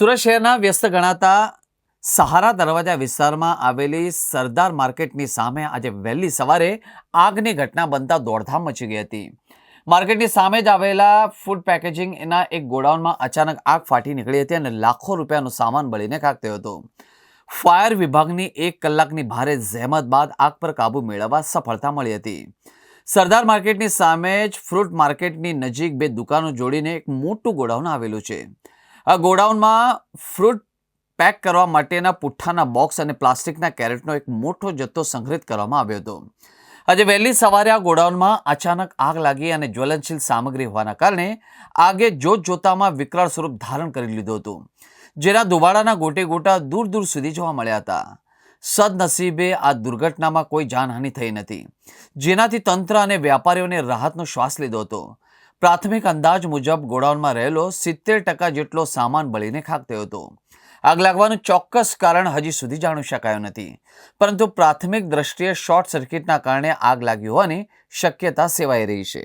સુરત શહેરના વ્યસ્ત ગણાતા સહારા દરવાજા વિસ્તારમાં આવેલી સરદાર માર્કેટની સામે આજે વહેલી સવારે આગની ઘટના બનતા દોડધામ મચી ગઈ હતી. માર્કેટની સામે જ આવેલા ફૂડ પેકેજિંગ એના એક ગોડાઉનમાં અચાનક આગ ફાટી નીકળી હતી અને લાખો રૂપિયાનો સામાન બળીને ખાક હતો. ફાયર વિભાગની એક કલાકની ભારે જહેમત બાદ આગ પર કાબૂ મેળવવા સફળતા મળી હતી. સરદાર માર્કેટની સામે જ ફ્રૂટ માર્કેટની નજીક બે દુકાનો જોડીને એક મોટું ગોડાઉન આવેલું છે. આ ગોડાઉનમાં ફ્રૂટ પેક કરવા માટેના પુઠ્ઠાના બોક્સ અને પ્લાસ્ટિકના કેરેટનો એક મોટો જથ્થો સંગ્રહિત કરવામાં આવ્યો હતો. આજે વહેલી સવારે આ ગોડાઉનમાં અચાનક આગ લાગી અને જ્વલનશીલ સામગ્રી હોવાના કારણે આગે જોત જોતામાં વિકરાળ સ્વરૂપ ધારણ કરી લીધું હતું, જેના ધુવાડાના ગોટે ગોટા દૂર દૂર સુધી જોવા મળ્યા હતા. સદનસીબે આ દુર્ઘટનામાં કોઈ જાનહાનિ થઈ નથી, જેનાથી તંત્ર અને વેપારીઓને રાહતનો શ્વાસ લીધો હતો. પ્રાથમિક અંદાજ મુજબ ગોડાઉનમાં રહેલો સિત્તેર ટકા જેટલો સામાન બળીને ખાક હતો. આગ લાગવાનું ચોક્કસ કારણ હજી સુધી જાણી શકાયું નથી. પરંતુ પ્રાથમિક દ્રષ્ટિએ શોર્ટ સર્કિટના કારણે આગ લાગી હોવાની શક્યતા સેવાઈ રહી છે.